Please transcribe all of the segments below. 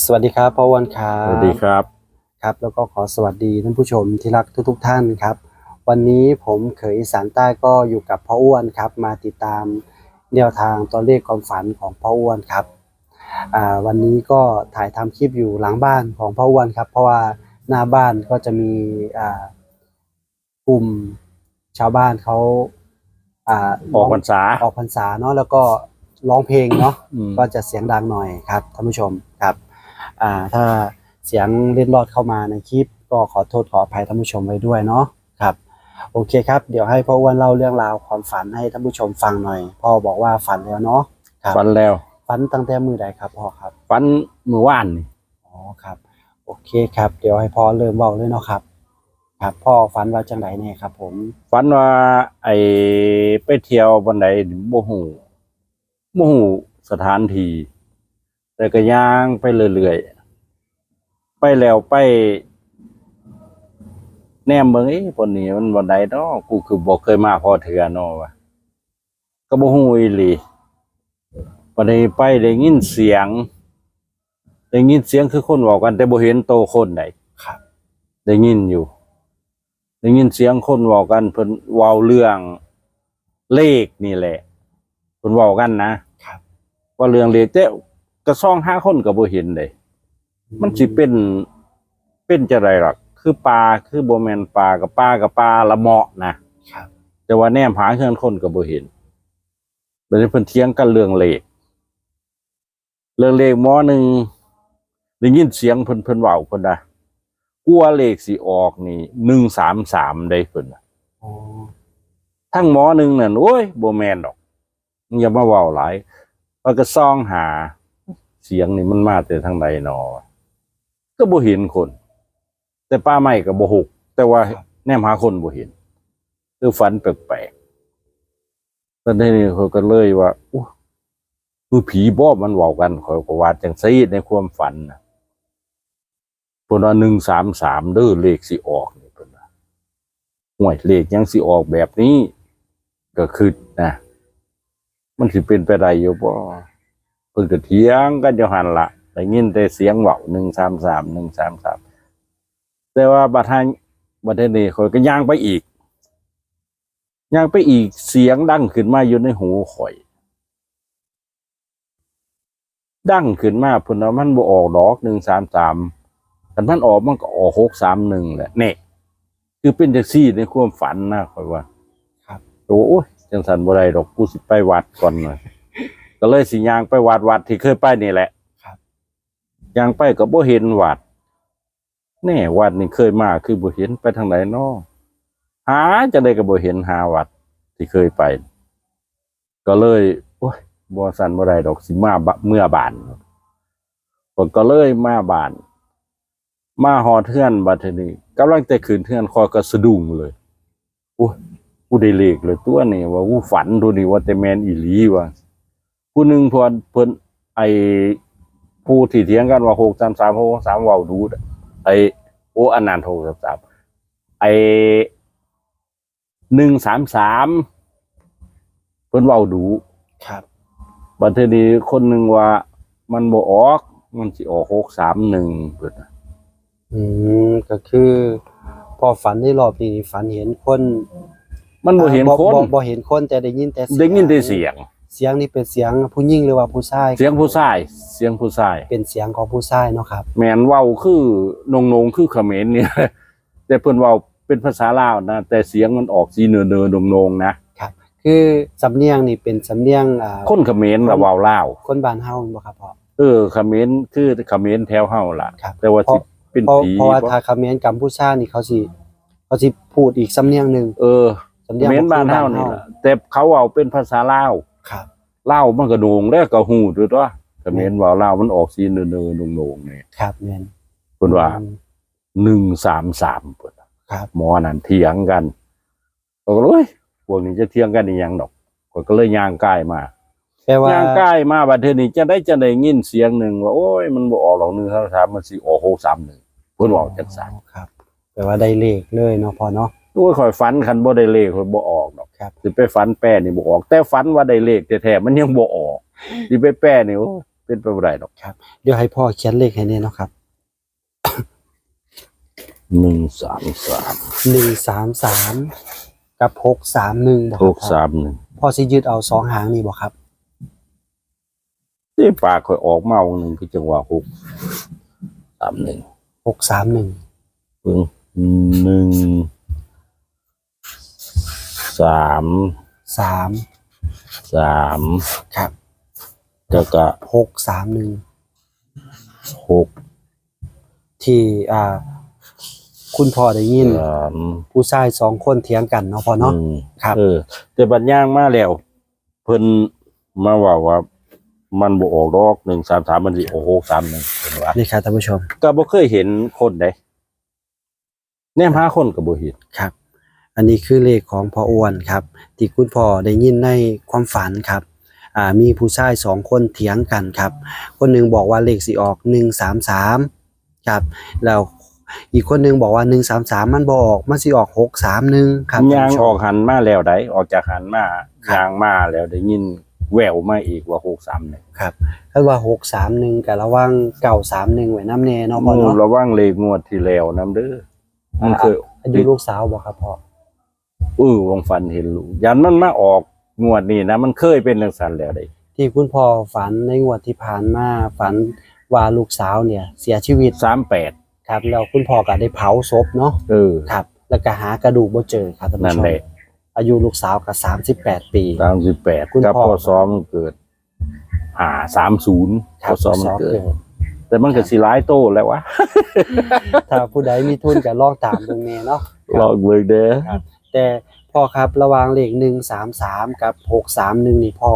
สวัสดีครับพ่ออ้วนครัสบวัสดีครับครับ แล้วก็ขอสวัสดีท่านผู้ชมที่รักทุก ๆ ท่านครับ วันนี้ผมเขยอีสานใต้ก็อยู่กับพ่ออ้วนครับ มาติดตามแนวทางตัวเลขความฝันของพ่ออ้วนครับอ่าวันนี้ก็ถ่ายทำคลิปอยู่หลังบ้านของพ่ออ้วนครับ เพราะว่าหน้าบ้านก็จะมีอ่ากลุ่มชาวบ้านเขาอ่าออกพรรษาออกพรรษาเนาะแล้วก็ร้องเพลงเนาะอืมก็จะเสียงดังหน่อยครับท่านผู้ชมครับ อ่าถ้าเสียงเล่นรอดเข้ามาในคลิป ก็ขอโทษขออภัยท่านผู้ชมไว้ด้วยเนาะครับโอเคครับ เดี๋ยวให้พ่ออ้วนเล่าเรื่องราวความฝันให้ท่านผู้ชมฟังหน่อย พ่อบอกว่าฝันแล้วเนาะครับฝันแล้วฝันตั้งแต่มือใดครับพ่อครับฝันเมื่อวานนี่อ๋อครับ โอเคครับ เดี๋ยวให้พ่อเริ่มเล่าเลยเนาะครับ ครับพ่อฝันว่าจังไหนเนี่ยครับ ผมฝันว่าไอ้ไปเที่ยวบันไดบ่ฮู้บ่ฮู้สถานที่แต่ก็ย่างไปเรื่อยๆ ไปแล้วไป แนมเบิ่งเอ้ปนนี้มันบันไดเนาะกูคือบ่เคยมาพอเถื่อเนาะว่ะก็บ่ฮู้อีหลีบัดนี้ไปได้ยินเสียงได้ยินเสียงคือคนเว้ากัน แต่บ่เห็นโตคนใดครับได้ยินอยู่ได้ยินเสียงคนเว้ากันเพิ่นเว้าเรื่องเลขนี่แหละเพิ่นเว้ากันนะครับว่าเรื่องเลขแต่กระซ่องห้าคนก็บ่เห็นเลย มันสิเป็นเป็นจะไรหรอกคือปลาคือบ่แม่นปลากับปลากับปลาละเหมาะนะครับ แต่ว่าแนมหาเฮือนคนก็บ่เห็นเป็นเพิ่นเถียงกันเรื่องเลขเรื่องเลขหมอหนึ่งได้ยินเสียงเพิ่นเพิ่นเว้าเพิ่นนะกลัวเลขสิออกนี่หนึ่งสามสามได้เพิ่นน่ะอ๋อทั้งหมอหนึ่งนั่นโอ้ยโบแมนดอกมึงอย่ามาเว้าหลายว่าก็ซ่องหาเสียงนี่มันมาแต่ทางใดหนอ ก็บ่เห็นคน แต่ป้าไม่ก็บ่หก แต่ว่าแนมหาคนบ่เห็นคือฝันแปลกๆตอนนี้เขาก็เลยว่าอู้คือผีบ่มันเว้ากันขอยกว่าจังซี่ในความฝันนะเพิ่นว่าหนึ่งสามสามเด้อเลขสิออกนี่เพิ่นว่าห่วยเลขยังสิออกแบบนี้ ก็คือนะ มันสิเป็นไปได้อยู่บ่เพิ่นก็เถียงกันอยู่หั่นละ ได้ยินแต่เสียงเว้าหนึ่งสามสามหนึ่งสามสามแต่ว่าบัดทางบัดนี้ข่อยก็ย่างไปอีกย่างไปอีกเสียงดังขึ้นมาอยู่ในหูข่อย ดังขึ้นมาเพิ่นว่ามันบ่ออกดอกหนึ่งสามสามแต่มันออกมันก็ออกหกสามหนึ่งแหละเนี่ยคือเป็นจังซี่ในความฝันนะคอยว่า ครับโอ้ยจังสันบ่ได้ดอกกูสิไปวัดก่อนหน่อยก็เลยสิย่างไปวัดวัดที่เคยไปนี่แหละครับ ย่างไปก็บ่เห็นวัด แน่วัดนี่เคยมาคือบ่เห็นไปทางไหนนาะหาจะได้ก็บ่เห็นหาวัดที่เคยไป ก็เลยโอ้ยบ่สันบ่ได้ดอกสิมาเมื่อบานผมก็เลยมาบาน มาหอเทือนบัดนี้กำลังจะขืนเทือนคอยก็สะดุ้งเลยโอ้ยกูได้เลขเลยตัวนี่ว่ากูฝันดูนี่ว่าแต่แมนอีหลีว่าผู้หนึ่งพอเพิ่นไอ ผู้ที่เถียงกันว่าหกสามสามหกสามเว้าดูน่ะไอโอ้อันนั้นหกสามสามไอหนึ่งสามสามเพิ่นเว้าดูครับบัดทีนี้คนหนึ่งว่า มันบ่ออก มันสิออกหกสามหนึ่งเพิ่นน่ะอืมก็คือ พอฝันในรอบนี้ฝันเห็นคน มันบ่เห็นอ่าคนบ่บ่เห็นคนแต่ได้ยินแต่เสียงได้ยินแต่เสียง เสียงนี่เป็นเสียงผู้หญิงหรือว่าผู้ชายเสียงผู้ชายเสียงผู้ชายเป็นเสียงของผู้ชายเนาะครับแมนเว้าคือนงนงๆคือเขมรเนี่ยแต่เพิ่นเว้าเป็นภาษาลาวนะแต่เสียงมันออกสีเนอเนอนงนงๆนะคือสำเนียงนี่เป็นสำเนียงอ่าคนเขมรละเว้าลาวคนบ้านเฮาบ่ครับพ่อเออเขมรคือเขมรแถวเฮาล่ะครับแต่ว่าสิเป็นเพราะผีเพราะว่าถ้าเขมรกัมพูชานี่เขาสิเขาสิพูดอีกสำเนียงหนึงเออสำเขเนียงมรบ้านเฮานี่ล่ะแต่เขาเว้าเป็นภาษาลาว ครับลาวมันก็โหนงแล้วก็ฮู้ด้วยตัวเขมรเว้าลาวมันออกสีเนอเนอนงนงๆนี่ครับแม่นเพิ่นว่าอืม133เพิ่นครับหมอนั่นเถียงกันบอกเลยพวกนี้จะเถียงกันอีหยังดอกข้อยก็เลยย่างกายมาแปลว่าย่างกายมาบัดเทอนี้จะได้จะได้ยินเสียงหนึ่งว่าโอ้ยมันบ่ออกหรอกหนึ่งสามสามมันสิออกหกสามหนึ่งเพิ่นบอกจังซั่นครับแปลว่าได้เลขเลยเนาะพ่อเนาะโอ้ยข่อยฝันคันบ่ได้เลขข่อยบ่ออกดอก ครับ สิไปฝันแป้นี่บ่ออก แต่ฝันว่าได้เลขแท้ๆมันยังบ่ออกสิไปแป้นี่โอ้ยไปเป็นไปบ่ได้ดอกเดี๋ยวให้พ่อเขียนเลขให้เนี่ยเนาะครับหนึ่งสามสามหนึ่งสามสามกับหกสามหนึ่งบอกหกสามหนึ่งพ่อสิยึดเอาสองหางนี่บอกครับที่ปากค่อยออกมาวันหนึ่งคือจังหวะหกสามหนึ่งหกสามหนึ่งเพิ่งหนึ่ง สามสามสามครับแล้วก็หกสามหนึ่งหกที่อ่า คุณพ่อได้ยิน สามผู้ชายสองคนเถียงกันเนาะพ่อเนาะ อืมครับ เออ แต่บัดย่างมาแล้ว เพิ่นมาว่าว่า มันบ่ออกดอกหนึ่งสามสามมันสิโอ้โหสามหนึ่งเห็นว่า นี่ครับท่านผู้ชม ก็บ่เคยเห็นคนใดแนมหาคนก็บ่เห็นครับ อันนี้คือเลขของพ่ออ้วนครับ ที่คุณพ่อได้ยินในความฝันครับอ่ามีผู้ชายสองคนเถียงกันครับ คนหนึ่งบอกว่าเลขสิออกหนึ่งสามสามครับแล้วอีกคนหนึ่งบอกว่าหนึ่งสามสามมันบออกมันสิออกหกสามหนึ่งครับยางท่นผู้ชอมอกหันมาแล้วได้ออกจากหันมาครับยางมาแล้วได้ยินแววมาอีกว่าหกสามหนึ่งครับถ้าว่าหกสามหนึ่งกับระหว่างเก่าสามหนึ่งไว้น้ำแน่เนาะพ่อเนาะระวังเลขงวดที่แล้วนํเด้อมันเคยอายุลูกสาวบอกครับพ่อเออวงฟันเห็นลูกยันมันมาออกงวดนี้นะ มันเคยเป็นจังซั่นแล้วได้ที่คุณพ่อฝันในงวดที่ผ่านมาฝันว่าลูกสาวเนี่ย เสียชีวิต38ครับแล้วคุณพ่อก็ได้เผาศพเนาะเออครับ แล้วก็หากระดูกบ่เจอครับท่านนั่ผู้ชมนแหละอายุลูกสาวก็สามสิบแปดปี 38คุณกับพ่อพศมันเกิดอ่า30คพรับศมันเกิดเกิด แต่มันก็สิหลายโตแล้ววะถ้าผู้ใดมีทุนก็ลอกตามเบิ่งแน่เนาะ ลองเบิ่งเด้อ แต่พ่อครับระหว่างเลขหนึ่งสามสามกับหกสามหนึ่งนี่พ่อ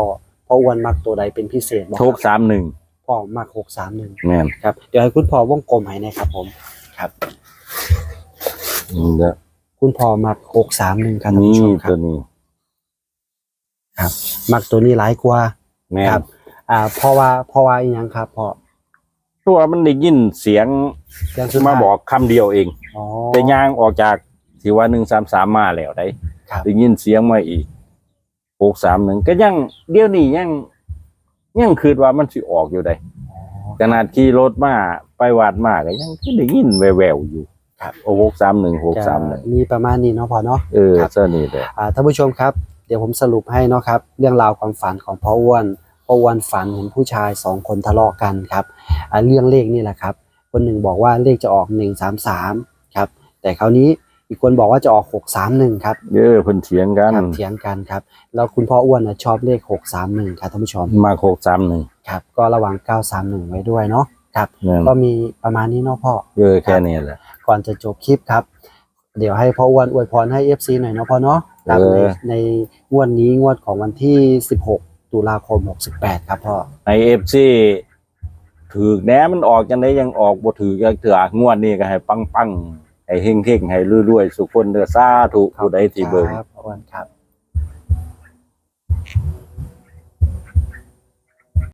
พ่ออ้วนมักตัวใดเป็นพิเศษบอกโชค31พ่อมักหกสามหนึ่งแม่นครับเดี๋ยวให้คุณพ่อวงกลมให้นะครับผมครับ อืมเด้อคุณพ่อมักหกสามหนึ่งครับท่านนี่ผู้ชมครัตับวนี้มักตัวนี้หลายกว่าแม่ครันบอ่าเพราะว่าเพราะว่าอีหยังครับพ่อตัวมันได้ยินเสียงเรื่องสุดมาท้ายบอกคำเดียวเอง อ๋อแต่ย่างออกจาก ที่ว่า133มาแล้วได้ครับ ได้ยินเสียงมาอีก631ก็ยังเดี๋ยวนี้ยังยังคิดว่ามันสิออกอยู่ได้อ๋อขนาดขี่รถมาไปวัดมาก็ยังคือได้ยินแววๆอยู่ครับ โอ้หกสามหนึ่งหกจะสามหนึ่งมีประมาณนี้เนาะพ่อเนาะ เออครับ เส้นนี้เลย อ่าท่านผู้ชมครับ เดี๋ยวผมสรุปให้เนาะครับ เรื่องราวความฝันของพ่ออ้วนพ่ออ้วนฝันเห็นผู้ชายสองคนทะเลาะกันครับอ่าเรื่องเลขนี่แหละครับ คนหนึ่งบอกว่าเลขจะออกหนึ่งสามสามครับ แต่คราวนี้ อีกคนบอกว่าจะออกหกสามหนึ่งครับเยอะเพิ่นเถียงกันครับเถียงกันครับ แล้วคุณพ่ออ้วนนะชอบเลขหกสามหนึ่งครับท่านผู้ชมมาหกสามหนึ่งครับ ก็ระวังเก้าสามหนึ่งไว้ด้วยเนาะครับเนี่ยก็มีประมาณนี้เนาะพ่อเยอะแค่นี้แหละก่อนจะจบคลิปครับ เดี๋ยวให้พ่ออ้วนอวยพรให้ FC หน่อยเนาะพ่อเนาะครับเอในอในงวดนี้งวดของวันที่16ตุลาคม68ครับพ่อในเอฟซีถือแหนมันออกจังไดยังออกบ่ถือจังเถื่องวดนี้ก็ให้ปังๆ ให้เฮงเฮงให้รวยๆสุขคนเด้อสาธุผู้ใดที่เบิ่ง ครับพ่ออ้วนครับ